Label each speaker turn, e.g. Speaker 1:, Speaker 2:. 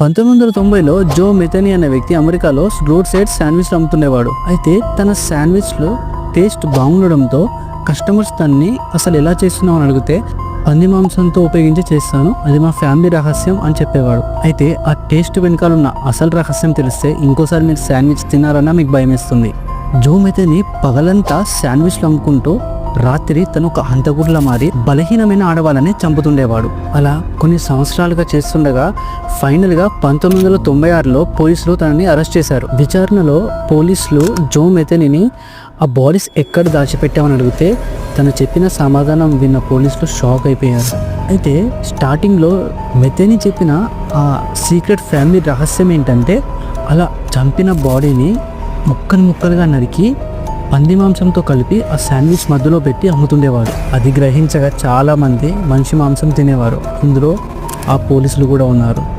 Speaker 1: పంతొమ్మిది వందల తొంభైలో జో మెథనీ అనే వ్యక్తి అమెరికాలో రోడ్ సైడ్ శాండ్విచ్లు అమ్ముతుండేవాడు. అయితే తన శాండ్విచ్లో టేస్ట్ బాగుండడంతో కస్టమర్స్ తన్ని అసలు ఎలా చేస్తున్నావు అని అడిగితే పంది మాంసంతో ఉపయోగించి చేస్తాను అది మా ఫ్యామిలీ రహస్యం అని చెప్పేవాడు. అయితే ఆ టేస్ట్ వెనకాల ఉన్న అసలు రహస్యం తెలిస్తే ఇంకోసారి మీరు శాండ్విచ్ తినారన్నా మీకు భయం వేస్తుంది జో మెథనీ పగలంతా శాండ్విచ్లు అమ్ముకుంటూ రాత్రి తను ఒక హంతకుడిలా మారి బలహీనమైన ఆడవాళ్ళని చంపుతుండేవాడు. అలా కొన్ని సంవత్సరాలుగా చేస్తుండగా ఫైనల్గా పంతొమ్మిది వందల తొంభై ఆరులో పోలీసులు తనని అరెస్ట్ చేశారు. విచారణలో పోలీసులు జో మెథనీని ఆ బాడీస్ ఎక్కడ దాచిపెట్టామని అడిగితే తను చెప్పిన సమాధానం విన్న పోలీసులు షాక్ అయిపోయారు. అయితే స్టార్టింగ్లో మెథనీ చెప్పిన ఆ సీక్రెట్ ఫ్యామిలీ రహస్యం ఏంటంటే అలా చంపిన బాడీని ముక్కలు ముక్కలుగా నరికి పంది మాంసంతో కలిపి ఆ శాండ్విచ్ మధ్యలో పెట్టి అమ్ముతుండేవారు. అది గ్రహించగా చాలామంది మనిషి మాంసం తినేవారు. అందులో ఆ పోలీసులు కూడా ఉన్నారు.